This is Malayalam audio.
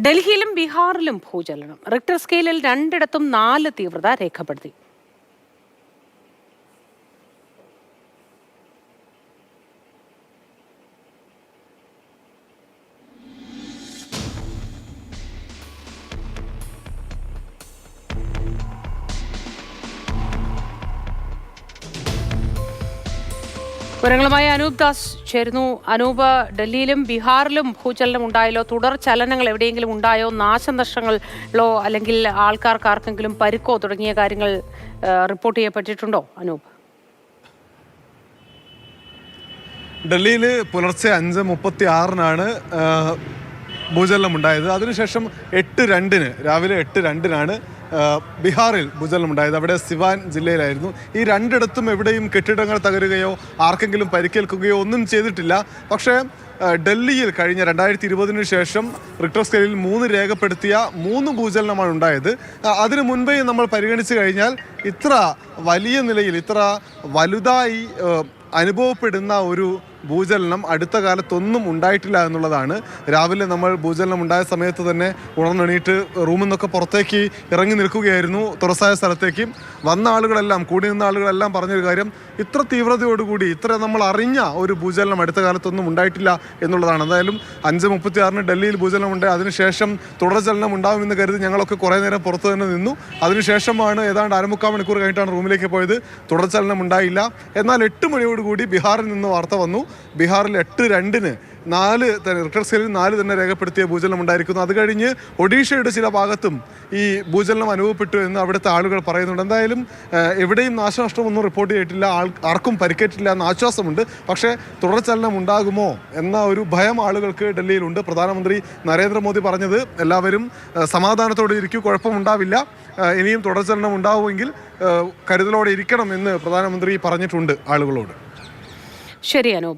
ഡൽഹിയിലും ബീഹാറിലും ഭൂചലനം. റിക്ടർ സ്കെയിലിൽ രണ്ടിടത്തും നാല് തീവ്രത രേഖപ്പെടുത്തി. വിവരങ്ങളുമായി അനൂപ് ദാസ് ചേരുന്നു. അനൂപ് ഡൽഹിയിലും ബീഹാറിലും ഭൂചലനം ഉണ്ടായല്ലോ? തുടർ ചലനങ്ങൾ എവിടെയെങ്കിലും ഉണ്ടായോ? നാശനഷ്ടങ്ങളോ അല്ലെങ്കിൽ ആൾക്കാർക്ക് ആർക്കെങ്കിലും പരുക്കോ തുടങ്ങിയ കാര്യങ്ങൾ റിപ്പോർട്ട് ചെയ്യപ്പെട്ടിട്ടുണ്ടോ അനൂപ്? ഡൽഹിയിൽ പുലർച്ചെ അഞ്ച് മുപ്പത്തി ആറിനാണ് ഭൂചലനം ഉണ്ടായത്. അതിനുശേഷം എട്ട് രണ്ടിന് രാവിലെ എട്ട് രണ്ടിനാണ് ബീഹാറിൽ ഭൂചലനം ഉണ്ടായത്. അവിടെ സിവാൻ ജില്ലയിലായിരുന്നു. ഈ രണ്ടിടത്തും എവിടെയും കെട്ടിടങ്ങൾ തകരുകയോ ആർക്കെങ്കിലും പരിക്കേൽക്കുകയോ ഒന്നും ചെയ്തിട്ടില്ല. പക്ഷേ ഡൽഹിയിൽ കഴിഞ്ഞ രണ്ടായിരത്തി ഇരുപതിനു ശേഷം റിക്ടർ സ്കെയിലിൽ മൂന്ന് രേഖപ്പെടുത്തിയ മൂന്ന് ഭൂചലനമാണ് ഉണ്ടായത്. അതിനു മുൻപേ നമ്മൾ പരിഗണിച്ചു കഴിഞ്ഞാൽ ഇത്ര വലിയ നിലയിൽ ഇത്ര വലുതായി അനുഭവപ്പെടുന്ന ഒരു ഭൂചലനം അടുത്ത കാലത്തൊന്നും ഉണ്ടായിട്ടില്ല എന്നുള്ളതാണ്. രാവിലെ നമ്മൾ ഭൂചലനം ഉണ്ടായ സമയത്ത് തന്നെ ഉണർന്നെണീറ്റ് റൂമിൽ നിന്നൊക്കെ പുറത്തേക്ക് ഇറങ്ങി നിൽക്കുകയായിരുന്നു തുറസായ സ്ഥലത്തേക്ക്. വന്ന ആളുകളെല്ലാം കൂടി നിന്ന ആളുകളെല്ലാം പറഞ്ഞൊരു കാര്യം ഇത്ര തീവ്രതയോടുകൂടി ഇത്ര നമ്മൾ അറിഞ്ഞ ഒരു ഭൂചലനം അടുത്ത കാലത്തൊന്നും ഉണ്ടായിട്ടില്ല എന്നുള്ളതാണ്. എന്തായാലും അഞ്ച് മുപ്പത്തി ആറിന് ഡൽഹിയിൽ ഭൂചലനം ഉണ്ട് അതിനുശേഷം തുടർചലനം ഉണ്ടാകുമെന്ന് കരുതി ഞങ്ങളൊക്കെ കുറേ നേരം പുറത്ത് തന്നെ നിന്നു. അതിനുശേഷമാണ് ഏതാണ്ട് അരമുക്കാൽ മണിക്കൂർ കഴിഞ്ഞിട്ടാണ് റൂമിലേക്ക് പോയത്. തുടർചലനം ഉണ്ടായില്ല. എന്നാൽ എട്ട് മണിയോടുകൂടി ബീഹാറിൽ നിന്ന് വാർത്ത വന്നു. ബീഹാറിൽ എട്ട് രണ്ടിന് നാല് റിക്ടർ സ്കെയിലിൽ നാല് തന്നെ രേഖപ്പെടുത്തിയ ഭൂചലനം ഉണ്ടായിരിക്കുന്നു. അത് കഴിഞ്ഞ് ഒഡീഷയുടെ ചില ഭാഗത്തും ഈ ഭൂചലനം അനുഭവപ്പെട്ടു എന്ന് അവിടുത്തെ ആളുകൾ പറയുന്നുണ്ട്. എന്തായാലും എവിടെയും നാശനഷ്ടമൊന്നും റിപ്പോർട്ട് ചെയ്തിട്ടില്ല. ആൾ ആർക്കും പരിക്കേറ്റില്ല എന്ന ആശ്വാസമുണ്ട്. പക്ഷേ തുടർചലനം ഉണ്ടാകുമോ എന്ന ഒരു ഭയം ആളുകൾക്ക് ഡൽഹിയിലുണ്ട്. പ്രധാനമന്ത്രി നരേന്ദ്രമോദി പറഞ്ഞത് എല്ലാവരും സമാധാനത്തോടെ ഇരിക്കും കുഴപ്പമുണ്ടാവില്ല. ഇനിയും തുടർചലനം ഉണ്ടാവുമെങ്കിൽ കരുതലോടെ ഇരിക്കണം എന്ന് പ്രധാനമന്ത്രി പറഞ്ഞിട്ടുണ്ട് ആളുകളോട്. ശരി അനൂപ്.